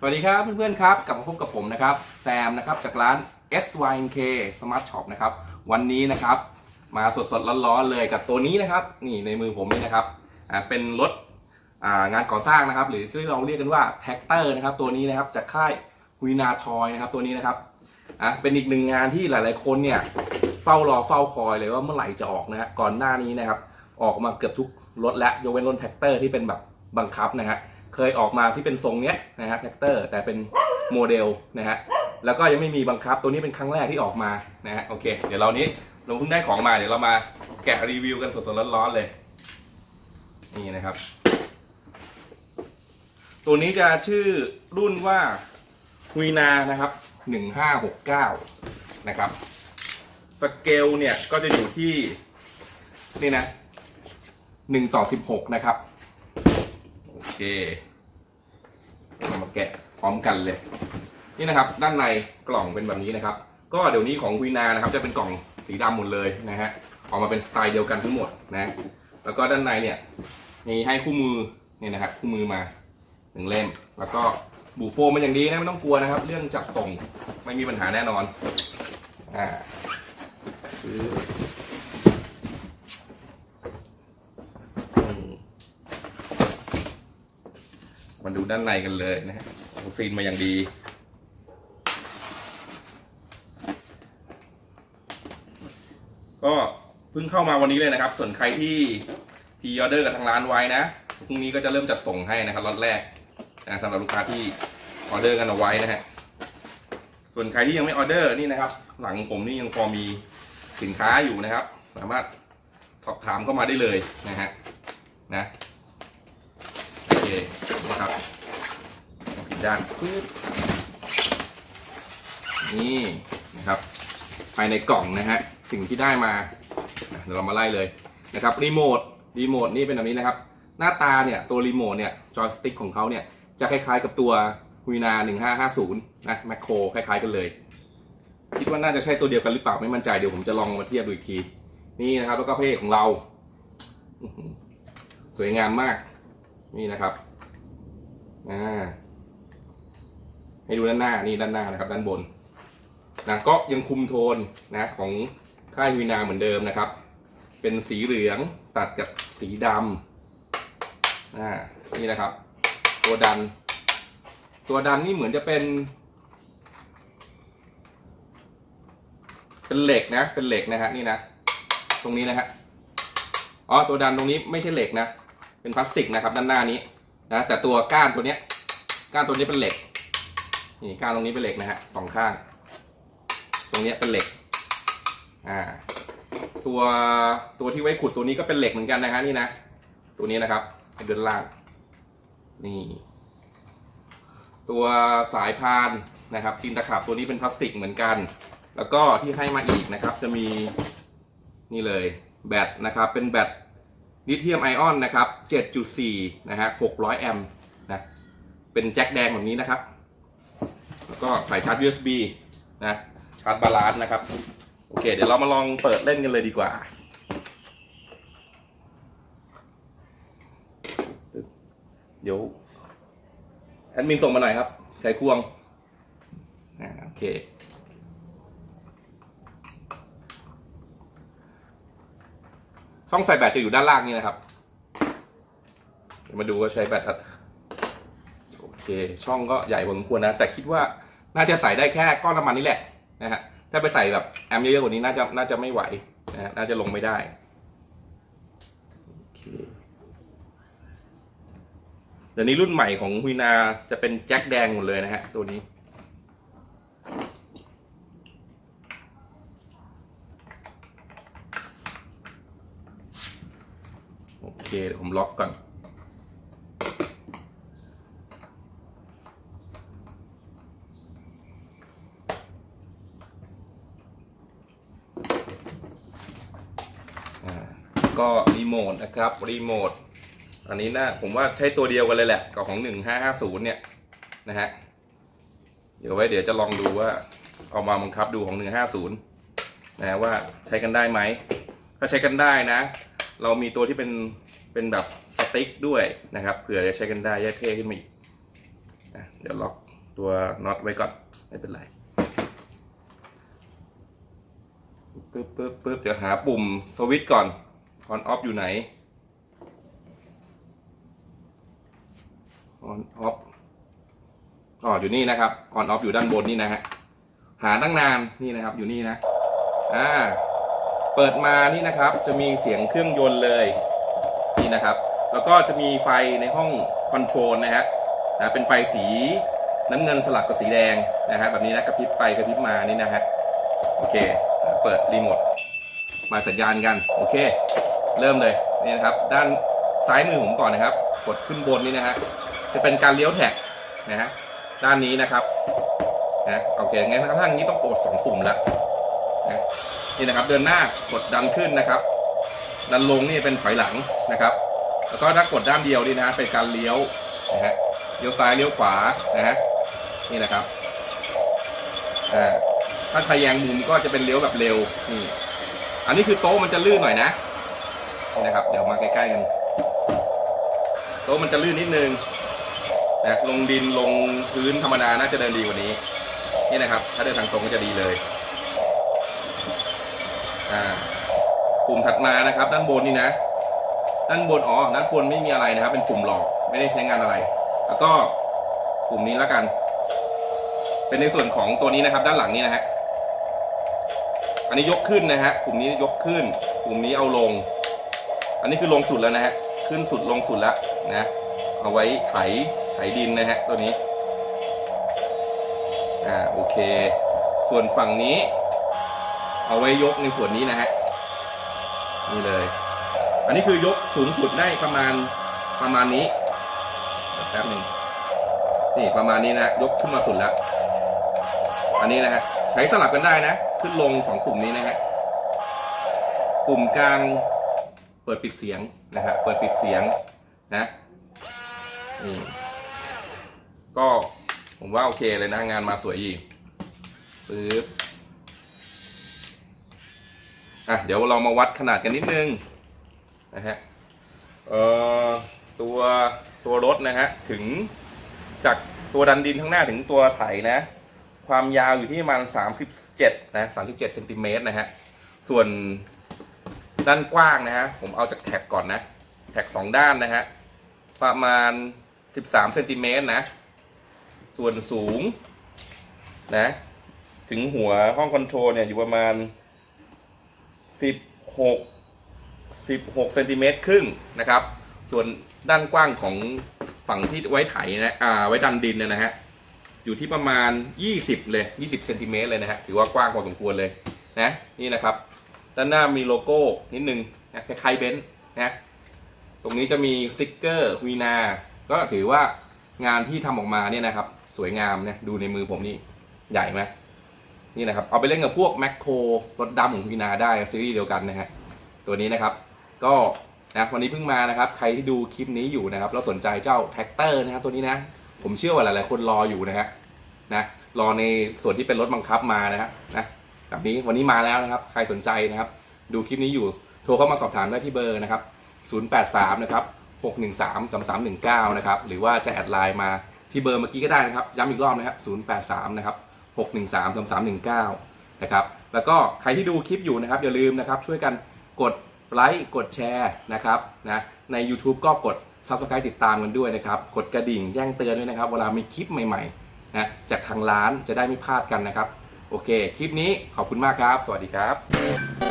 สวัสดีครับเพื่อนๆครับกลับมาพบกับผมนะครับแซมนะครับจากร้าน SYNK Smart Shop นะครับวันนี้นะครับมาสดๆร้อนๆเลยกับตัวนี้นะครับนี่ในมือผมนี่นะครับอ่าเป็นรถอ่างานก่อสร้างนะครับ หรือที่เราเรียกกันว่าแท็กเตอร์นะครับตัวนี้นะครับจากค่ายฮุยนาทอยนะครับตัวนี้นะครับอะเป็นอีกหนึ่งงานที่หลายๆคนเนี่ยเฝ้ารอเฝ้าคอยเลยว่าเมื่อไหร่จะออกนะฮะก่อนหน้านี้นะครับออกมาเกือบทุกรถและยกเว้นรถแท็กเตอร์ที่เป็นแบบบังคับนะฮะ เคยออกมาที่เป็นทรงเนี้ยนะฮะแท็กเตอร์แต่เป็นโมเดลนะฮะแล้วก็ยังไม่มีบังคับตัวนี้เป็นครั้งแรกที่ออกมานะฮะโอเค เดี๋ยวเรานี้เราเพิ่งได้ของมาเดี๋ยวเรามาแกะรีวิวกันสดๆร้อนๆเลย นี่นะครับ ตัวนี้จะชื่อรุ่นว่าฮุยนานะครับ1569นะครับสเกลเนี่ยก็จะอยู่ที่นี่นะ1ต่อ16นะครับ โอเค แกะพร้อมกันเลย นี่นะครับ ด้านในกล่องเป็นแบบนี้นะครับ ก็เดี๋ยวนี้ของวีนานะครับ จะเป็นกล่องสีดำหมดเลยนะฮะออกมาเป็นสไตล์เดียวกันทั้งหมดนะ แล้วก็ด้านในเนี่ยมีให้คู่มือนี่นะครับคู่มือมาหนึ่งเล่ม แล้วก็บูโฟมมันอย่างดีนะไม่ต้องกลัวนะครับ เรื่องจับส่งไม่มีปัญหาแน่นอนอ่าซื้อ มาดูด้านในกันเลยนะฮะซีนมาอย่างดีก็เพิ่งเข้ามาวันนี้เลยนะครับ ส่วนใครที่พีออเดอร์กับทางร้านไว้นะพรุ่งนี้ก็จะเริ่มจัดส่งให้นะครับล็อตแรกนะสำหรับลูกค้าที่ออเดอร์กันเอาไว้นะฮะส่วนใครที่ยังไม่ออเดอร์นี่นะครับ หลังผมนี่ยังพอมีสินค้าอยู่นะครับ สามารถสอบถามเข้ามาได้เลยนะฮะนะ นะครับเอาผิดด้านปึ๊บนี่นะครับ ภายในกล่องนะฮะสิ่งที่ได้มาเดี๋ยวเรามาไล่เลยนะครับรีโมทรีโมทนี่เป็นแบบนี้นะครับ หน้าตาเนี่ยตัวรีโมทเนี่ยจอยสติ๊กของเขาเนี่ยจะคล้ายๆกับตัวฮุยนา1550นะแมคโครคล้ายๆกันเลย คิดว่าน่าจะใช่ตัวเดียวกันหรือเปล่าไม่มั่นใจเดี๋ยวผมจะลองมาเทียบดูอีกที นี่นะครับแล้วก็เพศของเรา สวยงามมาก นี่นะครับอ่าให้ดูด้านหน้านี่ด้านหน้านะครับ ด้านบนนะก็ยังคุมโทนนะของค่ายวีนาเหมือนเดิมนะครับ เป็นสีเหลืองตัดกับสีดำอ่านี่นะครับ ตัวดัน ตัวดันนี่เหมือนจะเป็น เป็นเหล็กนะ เป็นเหล็กนะฮะนี่นะ ตรงนี้นะฮะอ๋อตัวดันตรงนี้ไม่ใช่เหล็กนะ เป็นพลาสติกนะครับด้านหน้านี้นะแต่ตัวก้านตัวเนี้ยก้านตัวนี้เป็นเหล็กนี่ก้านตรงนี้เป็นเหล็กนะฮะสองข้าง ตรงเนี้ยเป็นเหล็กอ่าตัวตัวที่ไว้ขุดตัวนี้ก็เป็นเหล็กเหมือนกันนะฮะนี่นะตัวนี้นะครับเป็นด้านล่างนี่ตัวสายพานนะครับตีนตะขับตัวนี้เป็นพลาสติกเหมือนกัน แล้วก็ที่ให้มาอีกนะครับ จะมีนี่เลยแบตนะครับเป็นแบต ลิเธียมไอออนนะครับ 7.4 นะฮะ 600 แอมป์นะ เป็นแจ็คแดงแบบนี้นะครับ แล้วก็ใส่ชาร์จ USB นะ ชาร์จบาลานซ์นะครับ โอเค เดี๋ยวเรามาลองเปิดเล่นกันเลยดีกว่า เดี๋ยว แอดมินส่งมาหน่อยครับใช้ควง โอเค ช่องใส่แบตจะอยู่ด้านล่างนี่นะครับมาดูว่าใช้แบตโอเค ช่องก็ใหญ่พอสมควรนะ แต่คิดว่าน่าจะใส่ได้แค่ก้อนน้ำมันนี่แหละนะฮะถ้าไปใส่แบบแอมเยอะกว่านี้น่าจะน่าจะไม่ไหวนะฮะน่าจะลงไม่ได้โอเคเดี๋ยวนี้รุ่นใหม่ของฮุยนาจะเป็นแจ็คแดงหมดเลยนะฮะตัวนี้ เคเดี๋ยวผมล็อกก่อน ก็รีโมทนะครับ รีโมท อันนี้นะผมว่าใช้ตัวเดียวกันเลยแหละกับของ 1550 เนี่ย นะฮะ เดี๋ยวไว้เดี๋ยวจะลองดูว่าเอามาบังคับดูของ 150 นะว่าใช้กันได้ไหม ถ้าใช้กันได้นะ เรามีตัวที่เป็น เป็นแบบสติ๊กด้วยนะครับเผื่อจะใช้กันได้แยกเท่ขึ้นมาอีกอะเดี๋ยวล็อกตัวน็อตไว้ก่อนไม่เป็นไรปึ๊บปึ๊บปึ๊บเดี๋ยวหาปุ่มสวิตช์ก่อน on off อยู่ไหน on off อ๋ออยู่นี่นะครับ on off อยู่ด้านบนนี่นะฮะหาตั้งนานนี่นะครับอยู่นี่นะอ่าเปิดมานี่นะครับจะมีเสียงเครื่องยนต์เลย นะครับ แล้วก็จะมีไฟในห้องคอนโทรลนะฮะนะเป็นไฟสีน้ำเงินสลับกับสีแดงนะฮะแบบนี้นะกระพริบไปกระพริบมานี่นะฮะโอเค เปิดรีโมทมาสัญญาณกันโอเค เริ่มเลยนี่นะครับ ด้านซ้ายมือผมก่อนนะครับ กดขึ้นบนนี่นะฮะจะเป็นการเลี้ยวแท็กนะฮะด้านนี้นะครับนะโอเคงั้นทั้งทั้งนี้ต้องกดสองปุ่มแล้วนะนี่นะครับ เดินหน้ากดดันขึ้นนะครับ ดันลงนี่เป็นถอยหลังนะครับ แล้วก็ถ้ากดด้านเดียวนี่นะฮะเป็นการเลี้ยวนะฮะเลี้ยวซ้ายเลี้ยวขวานะฮะนี่นะครับอ่าถ้าทะแยงมุมก็จะเป็นเลี้ยวแบบเร็วนี่อันนี้คือโต๊ะมันจะลื่นหน่อยนะนี่นะครับ เดี๋ยวมาใกล้ๆกันโต๊ะมันจะลื่นนิดนึงนะลงดินลงพื้นธรรมดาน่าจะเดินดีกว่านี้ นี่นะครับ ถ้าเดินทางตรงก็จะดีเลยอ่า ปุ่มถัดมานะครับ ด้านบนนี่นะ ด้านบนอ๋อด้านบนไม่มีอะไรนะครับ เป็นปุ่มหลอกไม่ได้ใช้งานอะไร แล้วก็ปุ่มนี้แล้วกัน เป็นในส่วนของตัวนี้นะครับ ด้านหลังนี้นะฮะอันนี้ยกขึ้นนะฮะปุ่มนี้ยกขึ้นปุ่มนี้เอาลง อันนี้คือลงสุดแล้วนะฮะขึ้นสุดลงสุดแล้วนะเอาไว้ไถไถดินนะฮะตัวนี้อ่าโอเค ส่วนฝั่งนี้ เอาไว้ยกในส่วนนี้นะฮะ นี่เลย อันนี้คือยกสูงสุดได้ประมาณประมาณนี้แป๊บหนึ่งนี่ประมาณนี้นะยกขึ้นมาสุดแล้ว อันนี้นะฮะใช้สลับกันได้นะ ขึ้นลงสองปุ่มนี้นะฮะปุ่มกลางเปิดปิดเสียงนะฮะเปิดปิดเสียงนะนี่ก็ผมว่าโอเคเลยนะงานมาสวยอีกปึ๊บ อะเดี๋ยวเรามาวัดขนาดกันนิดนึงนะฮะเอ่อตัวตัวรถนะฮะถึงจากตัวดันดินข้างหน้าถึงตัวไถนะ ความยาวอยู่ที่ประมาณ37นะ37เซนติเมตรนะฮะส่วนด้านกว้างนะฮะผมเอาจากแท็กก่อนนะแท็กสองด้านนะฮะประมาณ 13เซนติเมตรนะส่วนสูงนะถึงหัวห้องคอนโทรลเนี่ยอยู่ประมาณ สิบหกสิบหกเซนติเมตรครึ่งนะครับ ส่วนด้านกว้างของฝั่งที่ไว้ไถนะอ่าไว้ดันดินเนยนะฮะอยู่ที่ประมาณ 20 เลย 20เซนติเมตรเลยนะฮะถือว่ากว้างพอสมควรเลยนะนี่นะครับ ด้านหน้ามีโลโก้นิดนึงนะคล้ายๆเบนซ์นะตรงนี้จะมีสติ๊กเกอร์วีนา ก็ถือว่างานที่ทำออกมาเนี่ยนะครับ สวยงามนี่ยดูในมือผมนี่ใหญ่ไหม นี่นะครับ เอาไปเล่นกับพวกแมคโครรถดำของพีนาได้ซีรีส์เดียวกันนะฮะตัวนี้นะครับ ก็นะวันนี้เพิ่งมานะครับ ใครที่ดูคลิปนี้อยู่นะครับแล้วสนใจเจ้าแท็กเตอร์นะครับตัวนี้นะ ผมเชื่อว่าหลายๆ คนรออยู่นะฮะนะรอในส่วนที่เป็นรถบังคับมานะฮะนะแบบนี้วันนี้มาแล้วนะครับ ใครสนใจนะครับ ดูคลิปนี้อยู่โทรเข้ามาสอบถามได้ที่เบอร์นะครับ 083 นะครับ 613 3319 นะครับ หรือว่าจะแอดไลน์มาที่เบอร์เมื่อกี้ก็ได้นะครับ ย้ำอีกรอบนะครับ 083 นะครับ 613 3319 นะครับ แล้วก็ใครที่ดูคลิปอยู่นะครับ อย่าลืมนะครับช่วยกันกดไลค์กดแชร์นะครับนะใน YouTube ก็กด Subscribe ติดตามกันด้วยนะครับ กดกระดิ่งแจ้งเตือนด้วยนะครับ เวลามีคลิปใหม่ๆนะจากทางร้านจะได้ไม่พลาดกันนะครับ โอเค คลิปนี้ขอบคุณมากครับ สวัสดีครับ